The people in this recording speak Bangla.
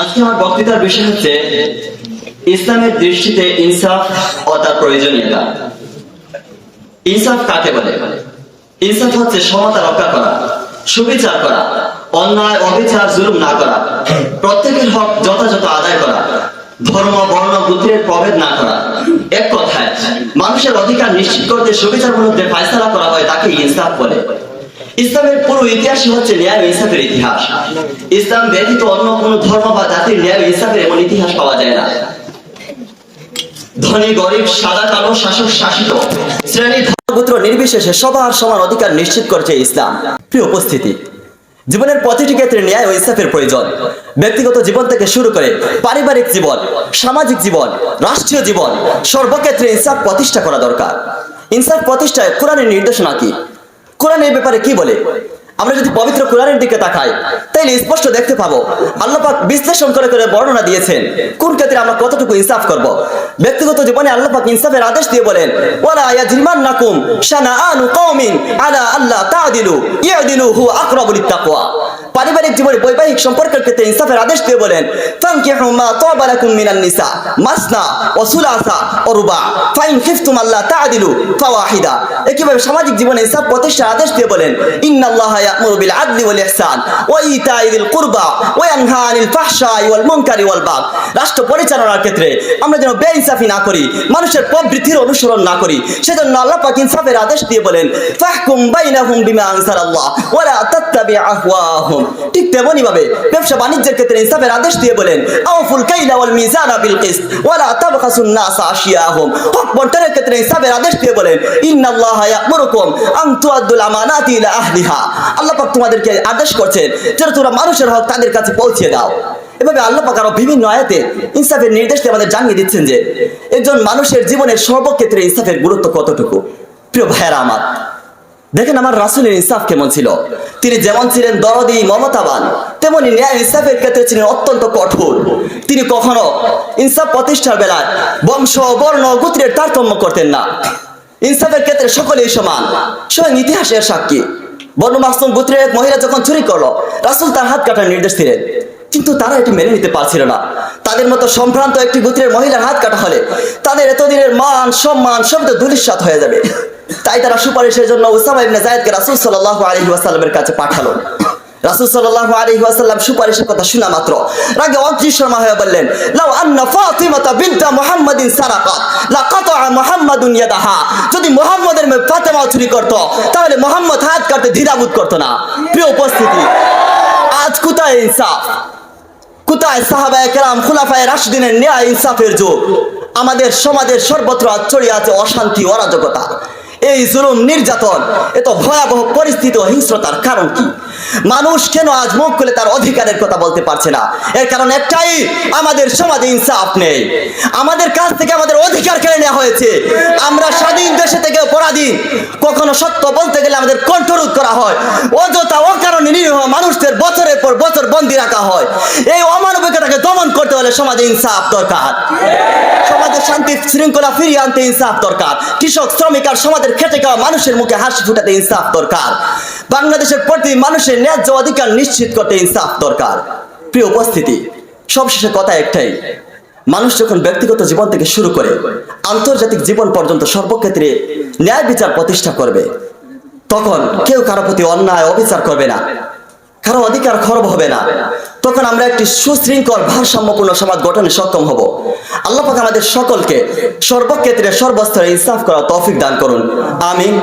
আজকে আমার বক্তৃতার বিষয় হচ্ছে ইসলামের দৃষ্টিতে ইনসাফ ও তার প্রয়োজনীয়তা। ইনসাফ কাকে বলে? ইনসাফ হচ্ছে সমতা রক্ষা করা, সুবিচার করা, অন্যায়, অবিচার, জুলুম না করা, প্রত্যেকের হক যথাযথ আদায় করা, ধর্ম, বর্ণ গোত্রের প্রভেদ না করা। এক কথায়, মানুষের অধিকার নিশ্চিত করতে সুবিচারমূলক যে ফায়সালা করা হয় তাকে ইনসাফ বলে। ইসলামের পুরো ইতিহাসই হচ্ছে ন্যায় ও ইনসাফের ইতিহাস। ইসলাম ব্যতীত অন্য কোন ধর্ম বা জাতির ন্যায় ও ইনসাফের এমন ইতিহাস পাওয়া যায় না। ধনী, গরিব, সাদা, কালো, শাসক, শাসিত শ্রেণি ধর্মপুত্র নির্বিশেষে সবার সমান অধিকার নিশ্চিত করছে ইসলাম। প্রিয় উপস্থিতি, জীবনের প্রতিটি ক্ষেত্রে ন্যায় ও ইনসাফের প্রয়োজন। ব্যক্তিগত জীবন থেকে শুরু করে পারিবারিক জীবন, সামাজিক জীবন, রাষ্ট্রীয় জীবন, সর্বক্ষেত্রে ইনসাফ প্রতিষ্ঠা করা দরকার। ইনসাফ প্রতিষ্ঠায় কোরআনের নির্দেশনা কি? কোরআন এই ব্যাপারে কি বলে? আমরা যদি পবিত্র কোরআনের দিকে তাকাই, তাইলে স্পষ্ট দেখতে পাবো আল্লাপাক বিশ্লেষণ করে করে বর্ণনা দিয়েছেন, কোন ক্ষেত্রে আমরা কতটুকু ইনসাফ করব? ব্যক্তিগত জীবনে আল্লাপাক ইনসাফের আদেশ দিয়ে বলেন, ওয়ালা ইয়াজরিমান্নাকুম শানাআনু কওমিন আলা আল্লাহ তা'দিলু ইয়াদিলু হু আকরাবু পারিবারিক জীবনে বৈবাহিক সম্পর্কের ক্ষেত্রে ইনসাফের আদেশ দিয়ে বলেন মিনান নিসা, মাসনা ফাইন আল্লাহ ফাওয়াহিদা। একইভাবে সামাজিক জীবনে ইনসাফ প্রতিষ্ঠার আদেশ দিয়ে বলেন, ইন্নাল্লাহা ইয়া'মুরু আদলি ওয়াল ইহসান ওয়া কুরবা ওয়া ওয়াল মুনকারি ওয়াল বাগ রাষ্ট্র পরিচালনার ক্ষেত্রে আমরা যেন বেইনসাফি না করি, মানুষের প্রবৃত্তির অনুসরণ না করি, সেজন্য আল্লাহ পাক ইনসাফের আদেশ দিয়ে বলেন, ফাহকুম বাইনাহুম বিমা আনসালাল্লাহ ওয়া লা তাত্তাবি আহওয়াহুম। ঠিক তেমনি ভাবে ব্যবসা বাণিজ্যের ক্ষেত্রে ইনসাফের আদেশ দিয়ে বলেন কাইলা ওয়াল বিল কিসত ওয়া লা তাবখাসুন নাস আশিয়াহুম। হক বন্টনের ক্ষেত্রে ইনসাফের আদেশ দিয়ে বলেন, ইন্নাল্লাহা ইয়া'মুরুকুম আন আমানাতি ইলা আহলিহা। আল্লাহ পাক তোমাদেরকে আদেশ করছেন তোমরা মানুষের হক তাদের কাছে পৌঁছে দাও। এভাবে আল্লাহ পাক আরও বিভিন্ন আয়াতে ইনসাফের নির্দেশ আমাদের জানিয়ে দিচ্ছেন যে, একজন মানুষের জীবনের সর্বক্ষেত্রে ইনসাফের গুরুত্ব কতটুকু? প্রিয় ভাইয়েরা আমার দেখেন আমার রাসুলের ইনসাফ কেমন ছিল? তিনি যেমন ছিলেন দরদি, মমতাবান, তেমনি ন্যায় ইনসাফের ক্ষেত্রে ছিলেন অত্যন্ত কঠোর। তিনি কখনো ইনসাফ প্রতিষ্ঠার বেলায় বংশ, বর্ণ, গোত্রের তারতম্য করতেন না। ইনসাফের ক্ষেত্রে সকলেই সমান। স্বয়ং ইতিহাসের সাক্ষী। বর্ণ মাসুম গোত্রের এক মহিলা যখন চুরি করল, রাসুল তার হাত কাটার নির্দেশ দিলেন। কিন্তু তারা এটি মেনে নিতে পারছিল না। তাদের মতো সম্ভ্রান্ত একটি গোত্রের মহিলার হাত কাটা হলে তাদের এতদিনের মান, সম্মান সব তো ধুলিস্বাত হয়ে যাবে। তাই তারা সুপারিশের জন্য উসামা ইবনে জায়েদকে রাসূল সাল্লাল্লাহু আলাইহি ওয়াসাল্লামের কাছে পাঠালো। রাসূল সাল্লাল্লাহু আলাইহি ওয়াসাল্লাম সুপারিশের কথা শোনা মাত্র। রাগে অদৃশ্যমা হয়ে বললেন, লাউ আন্না ফাতিমাতা বিনতা মুহাম্মাদিন সারাকাত লাকাতা মুহাম্মাদুন ইয়াদাহা। যদি মুহাম্মাদের মেয়ে ফাতেমা চুরি করত, তাহলে মুহাম্মদ হাত কাটতে দ্বিধাবোধ করতো না। প্রিয় উপস্থিতি, আজ কোথায় ইনসাফ? কোথায় সাহাবায়ে কেরাম, খুলাফায়ে রাশিদিনের ন্যায় ইনসাফের যুগ? আমাদের সমাজের সর্বত্র ছড়িয়ে আছে অশান্তি, অরাজকতা। এই জুলুম নির্যাতন এত ভয়াবহ পরিস্থিতি হিংস্রতার কারণ কি? মানুষ কেন আজ মুখ খুলে তার অধিকারের কথা বলতে পারছে না? এর কারণ একটাই, আমাদের সমাজে ইনসাফ নেই। আমাদের কাছ থেকে আমাদের অধিকার কেড়ে নেওয়া হয়েছে। আমরা স্বাধীন দেশে থেকে পরাধীন কখনো সত্য বলতে গেলে আমাদের কণ্ঠরোধ করা হয়। অযথা অকারণে নিরীহ মানুষদের বছরের পর বছর বন্দি রাখা হয়। এই অমানবিকতাকে দমন করতে হলে সমাজে ইনসাফ দরকার। সমাজে শান্তি শৃঙ্খলা ফিরিয়ে আনতে ইনসাফ দরকার। কৃষক, শ্রমিক আর সমাজের খেটে খাওয়া মানুষের মুখে হাসি ফুটাতে ইনসাফ দরকার। বাংলাদেশের প্রতি মানুষের ন্যায্য অধিকার নিশ্চিত করতে ইনসাফ দরকার। প্রিয় উপস্থিতি, সবশেষে কথা একটাই। মানুষ যখন ব্যক্তিগত জীবন থেকে শুরু করে, আন্তর্জাতিক জীবন পর্যন্ত সর্বক্ষেত্রে ন্যায় বিচার প্রতিষ্ঠা করবে। তখন কেউ কারও প্রতি অন্যায়, অবিচার করবে না। কারও অধিকার খরব হবে না। তখন আমরা একটি সুশৃঙ্খল ভারসাম্যপূর্ণ সমাজ গঠনে সক্ষম হব। আল্লাহ পাক আমাদের সকলকে সর্বক্ষেত্রে সর্বস্তরে ইনসাফ করা তৌফিক দান করুন। আমিন।